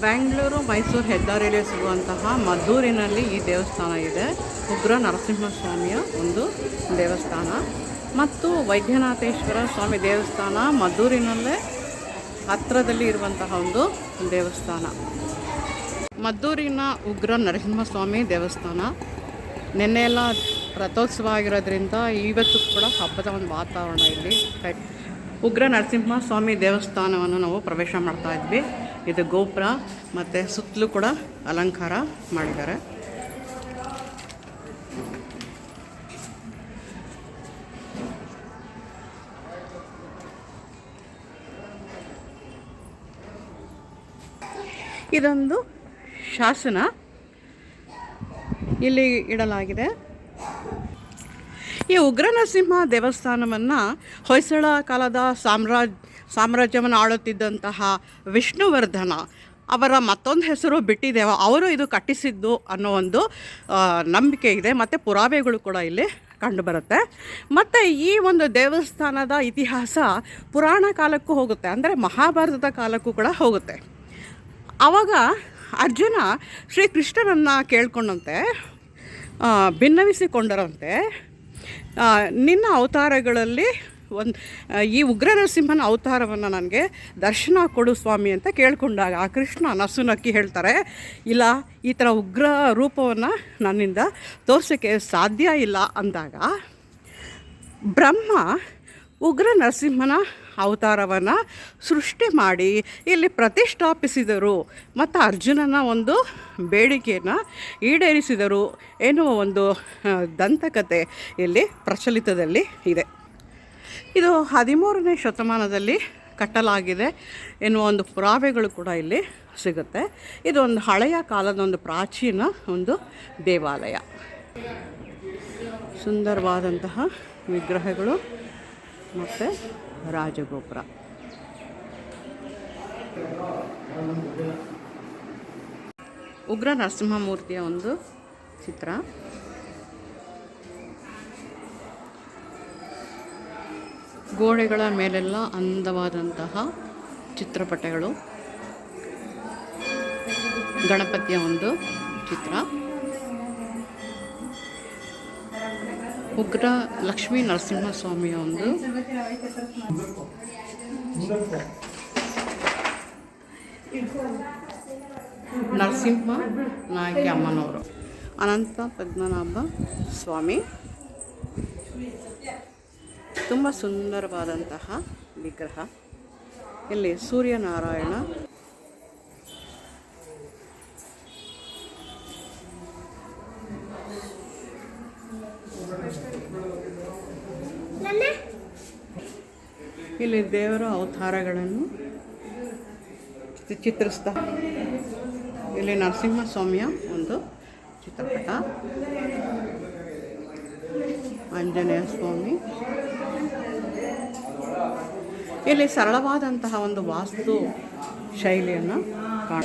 ಬೆಂಗಳೂರು ಮೈಸೂರು ಹೆದ್ದಾರಿಯಲ್ಲಿ ಸಿಗುವಂತಹ ಮದ್ದೂರಿನಲ್ಲಿ ಈ ದೇವಸ್ಥಾನ ಇದೆ. ಉಗ್ರ ನರಸಿಂಹಸ್ವಾಮಿಯ ಒಂದು ದೇವಸ್ಥಾನ. ಮತ್ತು ವೈದ್ಯನಾಥೇಶ್ವರ ಸ್ವಾಮಿ ದೇವಸ್ಥಾನ ಮದ್ದೂರಿನಲ್ಲೇ ಹತ್ತಿರದಲ್ಲಿ ಇರುವಂತಹ ಒಂದು ದೇವಸ್ಥಾನ. ಮದ್ದೂರಿನ ಉಗ್ರ ನರಸಿಂಹಸ್ವಾಮಿ ದೇವಸ್ಥಾನ. ನಿನ್ನೆ ಎಲ್ಲ ರಥೋತ್ಸವ ಆಗಿರೋದ್ರಿಂದ ಇವತ್ತು ಕೂಡ ಹಬ್ಬದ ಒಂದು ವಾತಾವರಣ ಇಲ್ಲಿ. ಉಗ್ರ ನರಸಿಂಹ ಸ್ವಾಮಿ ದೇವಸ್ಥಾನವನ್ನು ನಾವು ಪ್ರವೇಶ ಮಾಡ್ತಾ ಇದ್ವಿ. ಇದು ಗೋಪುರ ಮತ್ತು ಸುತ್ತಲೂ ಕೂಡ ಅಲಂಕಾರ ಮಾಡಿದ್ದಾರೆ. ಇದೊಂದು ಶಾಸನ ಇಲ್ಲಿ ಇಡಲಾಗಿದೆ. ಈ ಉಗ್ರನರಸಿಂಹ ದೇವಸ್ಥಾನವನ್ನು ಹೊಯ್ಸಳ ಕಾಲದ ಸಾಮ್ರಾಜ್ ಸಾಮ್ರಾಜ್ಯವನ್ನು ಆಳುತ್ತಿದ್ದಂತಹ ವಿಷ್ಣುವರ್ಧನ ಅವರ ಮತ್ತೊಂದು ಹೆಸರು ಬಿಟ್ಟಿದ್ದೇವ ಅವರು ಇದು ಕಟ್ಟಿಸಿದ್ದು ಅನ್ನೋ ಒಂದು ನಂಬಿಕೆ ಇದೆ. ಮತ್ತು ಪುರಾವೆಗಳು ಕೂಡ ಇಲ್ಲಿ ಕಂಡುಬರುತ್ತೆ. ಮತ್ತು ಈ ಒಂದು ದೇವಸ್ಥಾನದ ಇತಿಹಾಸ ಪುರಾಣ ಕಾಲಕ್ಕೂ ಹೋಗುತ್ತೆ, ಅಂದರೆ ಮಹಾಭಾರತದ ಕಾಲಕ್ಕೂ ಕೂಡ ಹೋಗುತ್ತೆ. ಆವಾಗ ಅರ್ಜುನ ಶ್ರೀಕೃಷ್ಣನನ್ನು ಕೇಳ್ಕೊಂಡಂತೆ ಭಿನ್ನವಿಸಿಕೊಂಡರಂತೆ. ನಿನ್ನ ಅವತಾರಗಳಲ್ಲಿ ಒಂದು ಈ ಉಗ್ರ ನರಸಿಂಹನ ಅವತಾರವನ್ನು ನನಗೆ ದರ್ಶನ ಕೊಡು ಸ್ವಾಮಿ ಅಂತ ಕೇಳಿಕೊಂಡಾಗ ಆ ಕೃಷ್ಣ ನಸು ನಕ್ಕಿ ಹೇಳ್ತಾರೆ, ಇಲ್ಲ, ಈ ಥರ ಉಗ್ರ ರೂಪವನ್ನು ನನ್ನಿಂದ ತೋರ್ಸೋಕ್ಕೆ ಸಾಧ್ಯ ಇಲ್ಲ ಅಂದಾಗ ಬ್ರಹ್ಮ ಉಗ್ರ ನರಸಿಂಹನ ಅವತಾರವನ್ನು ಸೃಷ್ಟಿ ಮಾಡಿ ಇಲ್ಲಿ ಪ್ರತಿಷ್ಠಾಪಿಸಿದರು, ಮತ್ತು ಅರ್ಜುನನ ಒಂದು ಬೇಡಿಕೆಯನ್ನು ಈಡೇರಿಸಿದರು ಎನ್ನುವ ಒಂದು ದಂತಕತೆ ಇಲ್ಲಿ ಪ್ರಚಲಿತದಲ್ಲಿ ಇದೆ. ಇದು ಹದಿಮೂರನೇ ಶತಮಾನದಲ್ಲಿ ಕಟ್ಟಲಾಗಿದೆ ಎನ್ನುವ ಒಂದು ಪುರಾವೆಗಳು ಕೂಡ ಇಲ್ಲಿ ಸಿಗುತ್ತೆ. ಇದು ಒಂದು ಹಳೆಯ ಕಾಲದ ಒಂದು ಪ್ರಾಚೀನ ಒಂದು ದೇವಾಲಯ. ಸುಂದರವಾದಂತಹ ವಿಗ್ರಹಗಳು ಮತ್ತು ರಾಜಗೋಪುರ. ಉಗ್ರ ನರಸಿಂಹಮೂರ್ತಿಯ ಒಂದು ಚಿತ್ರ. ಗೋಡೆಗಳ ಮೇಲೆಲ್ಲ ಅಂದವಾದಂತಹ ಚಿತ್ರಪಟಗಳು. ಗಣಪತಿಯ ಒಂದು ಚಿತ್ರ. ಉಗ್ರ ಲಕ್ಷ್ಮೀ ನರಸಿಂಹಸ್ವಾಮಿಯ ಒಂದು ನರಸಿಂಹ ನಾಯಕಿ ಅಮ್ಮನವರು. ಅನಂತ ಪದ್ಮನಾಭ ಸ್ವಾಮಿ. ತುಂಬ ಸುಂದರವಾದಂತಹ ವಿಗ್ರಹ. ಇಲ್ಲಿ ಸೂರ್ಯನಾರಾಯಣ. ಇಲ್ಲಿ ದೇವರ ಅವತಾರಗಳನ್ನು ಚಿತ್ರಿಸ್ತ. ಇಲ್ಲಿ ನರಸಿಂಹಸ್ವಾಮಿಯ ಒಂದು ಚಿತ್ರಪಟ. ಆಂಜನೇಯ ಸ್ವಾಮಿ. ಇಲ್ಲಿ ಸರಳವಾದಂತಹ ಒಂದು ವಾಸ್ತು ಶೈಲಿಯನ್ನು ಕಾಣ